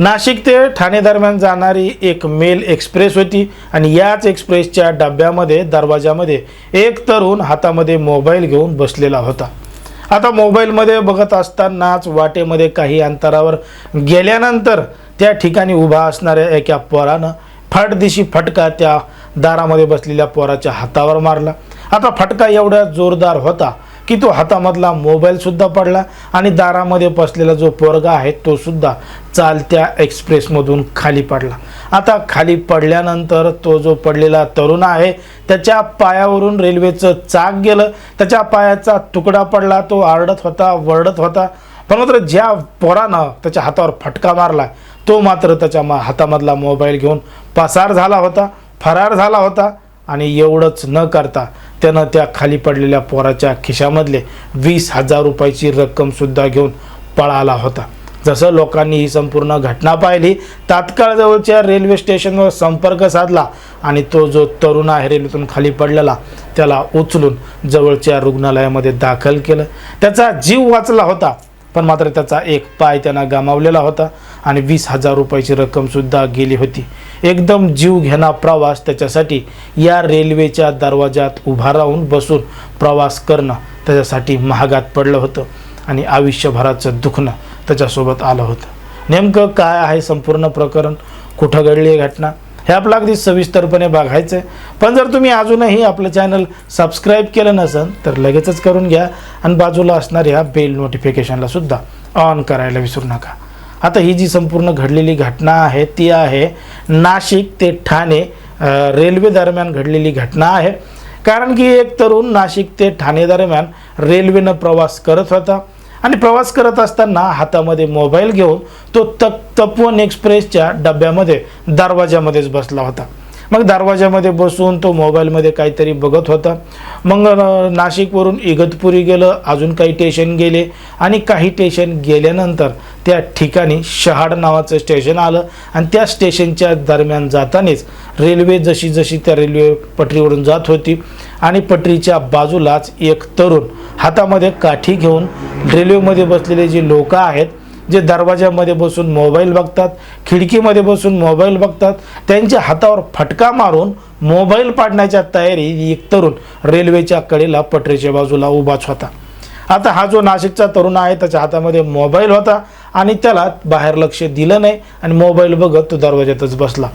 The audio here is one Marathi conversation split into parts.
नाशिक ते ठाणे दरम्यान जाणारी एक मेल एक्सप्रेस होती आणि याच एक्सप्रेसच्या डब्यामध्ये दरवाजामध्ये एक तरुण हातामध्ये मोबाईल घेऊन बसलेला होता. आता मोबाईलमध्ये बघत असतानाच वाटेमध्ये काही अंतरावर गेल्यानंतर त्या ठिकाणी उभा असणाऱ्या एका पोरानं फाटदिशी फटका त्या दारामध्ये बसलेल्या पोराच्या हातावर मारला. आता फटका एवढा जोरदार होता की तो हातामधला मोबाईलसुद्धा पडला आणि दारामध्ये बसलेला जो पोरगा आहे तो सुद्धा चालत्या एक्सप्रेसमधून खाली पडला. आता खाली पडल्यानंतर तो जो पडलेला तरुण आहे त्याच्या पायावरून रेल्वेचं चाक गेलं. त्याच्या पायाचा तुकडा पडला तो आरडत होता वरडत होता. पण मात्र ज्या पोरानं त्याच्या हातावर फटका मारला तो मात्र त्याच्या मा हातामधला मोबाईल घेऊन पसार झाला होता फरार झाला होता आणि एवढंच न करता त्यानं त्या खाली पडलेल्या पोराच्या खिशामधले वीस हजार रुपयाची रक्कमसुद्धा घेऊन पळाला होता. जसं लोकांनी ही संपूर्ण घटना पाहिली तात्काळ जवळच्या रेल्वे स्टेशनवर संपर्क साधला आणि तो जो तरुण आहे रेल्वेतून खाली पडलेला त्याला उचलून जवळच्या रुग्णालयामध्ये दाखल केलं. त्याचा जीव वाचला होता पण मात्र त्याचा एक पाय त्यानं गमावलेला होता. आणि वीस हजार रुपयाची रक्कमसुद्धा गेली होती. एकदम जीव घेणा प्रवास त्याच्यासाठी या रेल्वेच्या दरवाजात उभा राहून बसून प्रवास करणं त्याच्यासाठी महागात पडलं होतं आणि आयुष्यभराचं दुखणं त्याच्यासोबत आलं होतं. नेमकं काय आहे संपूर्ण प्रकरण? कुठं घडली आहे घटना? हे आपलं अगदी सविस्तरपणे बघायचं आहे पण जर तुम्ही अजूनही आपलं चॅनल सबस्क्राईब केलं नसेल तर लगेचच करून घ्या आणि बाजूला असणाऱ्या बेल नोटिफिकेशनला सुद्धा ऑन करायला विसरू नका. आता ही जी संपूर्ण घडलेली घटना आहे ती आहे नाशिक ते ठाणे रेल्वे दरम्यान घडलेली घटना आहे. कारण की एक तरुण नाशिक ते ठाणे दरम्यान रेल्वेनं प्रवास करत होता आणि प्रवास करत असताना हातामध्ये मोबाईल घेऊन तो तप तपवन एक्सप्रेसच्या डब्यामध्ये दरवाजामध्येच बसला होता. मग दरवाजामध्ये बसून तो मोबाईलमध्ये काहीतरी बघत होता. मग नाशिकवरून इगतपुरी गेलं अजून काही स्टेशन गेले आणि काही स्टेशन गेल्यानंतर त्या ठिकाणी शहाड नावाचं स्टेशन आलं आणि त्या स्टेशनच्या दरम्यान जातानाच रेल्वे जशी जशी त्या रेल्वे पटरीवरून जात होती आणि पटरीच्या बाजूलाच एक तरुण हातामध्ये काठी घेऊन रेल्वेमध्ये बसलेले जे लोक आहेत जे दरवाज्यामध्ये बसून मोबाईल बघतात खिडकीमध्ये बसून मोबाईल बघतात त्यांच्या हातावर फटका मारून मोबाईल पाडण्याच्या तयारी एक तरुण रेल्वेच्या कडेला पटरीच्या बाजूला उभाच होता. आता हा जो नाशिकचा तरुण आहे त्याच्या हातामध्ये मोबाईल होता आणि त्याला बाहेर लक्ष दिलं नाही आणि मोबाईल बघत तो दरवाज्यातच बसला.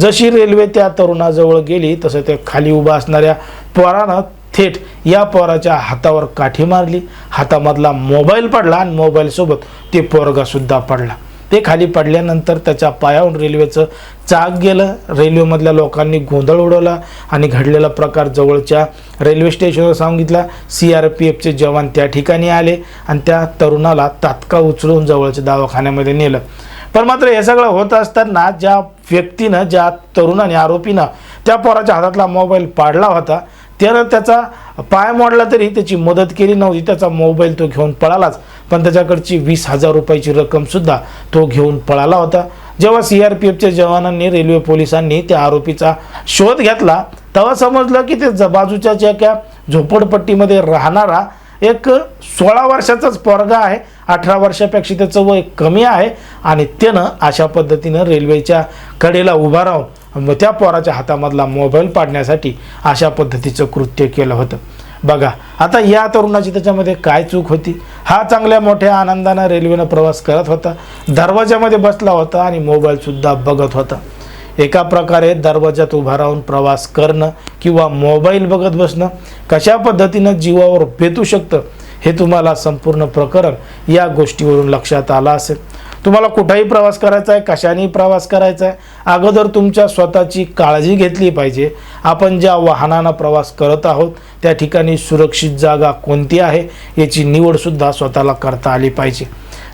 जशी रेल्वे त्या तरुणाजवळ गेली तसं ते खाली उभा असणाऱ्या पोरानं थेट या पोराच्या हातावर काठी मारली. हातामधला मोबाईल पडला आणि मोबाईलसोबत ते पोरगासुद्धा पडला. ते खाली पडल्यानंतर त्याच्या पायाहून रेल्वेचं चाक गेलं. रेल्वेमधल्या लोकांनी गोंधळ उडवला आणि घडलेला प्रकार जवळच्या रेल्वे स्टेशनवर सांगितला. सी आर पी एफचे जवान त्या ठिकाणी आले आणि त्या तरुणाला तात्काळ उचलून जवळच्या दवाखान्यामध्ये नेलं. पण मात्र हे सगळं होत असताना ज्या व्यक्तीनं ज्या तरुणाने आरोपीनं त्या पोराच्या हातातला मोबाईल पाडला होता त्यानं त्याचा पाय मोडला तरी त्याची मदत केली नव्हती. त्याचा मोबाईल तो घेऊन पळालाच. पण त्याच्याकडची वीस हजार रुपयाची रक्कमसुद्धा तो घेऊन पळाला होता. जेव्हा सी आर पी एफच्या जवानांनी रेल्वे पोलिसांनी त्या आरोपीचा शोध घेतला तेव्हा समजलं की ते ज- बाजूच्या ज्या झोपडपट्टीमध्ये राहणारा एक सोळा वर्षाचाच पोरगा आहे. अठरा वर्षापेक्षा त्याचं वय कमी आहे आणि त्यानं अशा पद्धतीनं रेल्वेच्या कडेला उभा राहून मग त्या पोराच्या हातामधला मोबाईल पाडण्यासाठी अशा पद्धतीचं कृत्य केलं होतं. बघा आता या तरुणाची त्याच्यामध्ये काय चूक होती? हा चांगल्या मोठ्या आनंदानं रेल्वेनं प्रवास करत होता दरवाजामध्ये बसला होता आणि मोबाईलसुद्धा बघत होता. एका प्रकारे दरवाजात उभा राहून प्रवास करणं किंवा मोबाईल बघत बसणं कशा पद्धतीनं जीवावर बेतू शकतं हे तुम्हाला संपूर्ण प्रकरण या गोष्टीवरून लक्षात आलं असेल. तुम्हाला कुठंही प्रवास करायचा आहे कशानेही प्रवास करायचा आहे अगोदर तुमच्या स्वतःची काळजी घेतली पाहिजे. आपण ज्या वाहनानं प्रवास करत आहोत त्या ठिकाणी सुरक्षित जागा कोणती आहे याची निवडसुद्धा स्वतःला करता आली पाहिजे.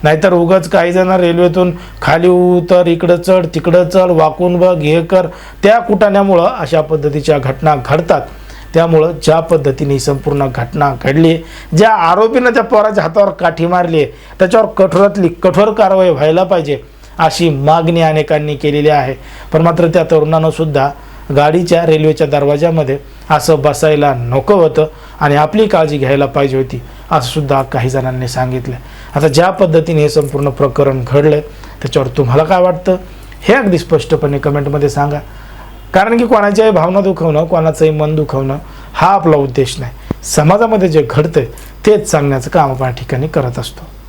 नाहीतर उगाच काही जण रेल्वेतून खाली उतर इकडं चढ तिकडं चढ वाकून बघ हे कर त्या कुटाण्यामुळं अशा पद्धतीच्या घटना घडतात. त्यामुळं ज्या पद्धतीने ही संपूर्ण घटना घडली ज्या आरोपीनं त्या पोराच्या हातावर काठी मारली आहे त्याच्यावर कठोरातली कठोर कारवाई व्हायला पाहिजे अशी मागणी अनेकांनी केलेली आहे. पण मात्र त्या तरुणानं सुद्धा गाडीच्या रेल्वेच्या दरवाजामध्ये असं बसायला नको होतं आणि आपली काळजी घ्यायला पाहिजे होती असं सुद्धा काही जणांनी सांगितलं. आता ज्या पद्धतीने हे संपूर्ण प्रकरण घडलं त्याच्यावर तुम्हाला काय वाटतं? हे अगदी स्पष्टपणे कमेंटमध्ये सांगा. कारण की कोणाच्याही भावना दुखवणं कोणाचंही मन दुखवणं हा आपला उद्देश नाही. समाजामध्ये जे घडतं तेच सांगण्याचं काम आपण या ठिकाणी करत असतो.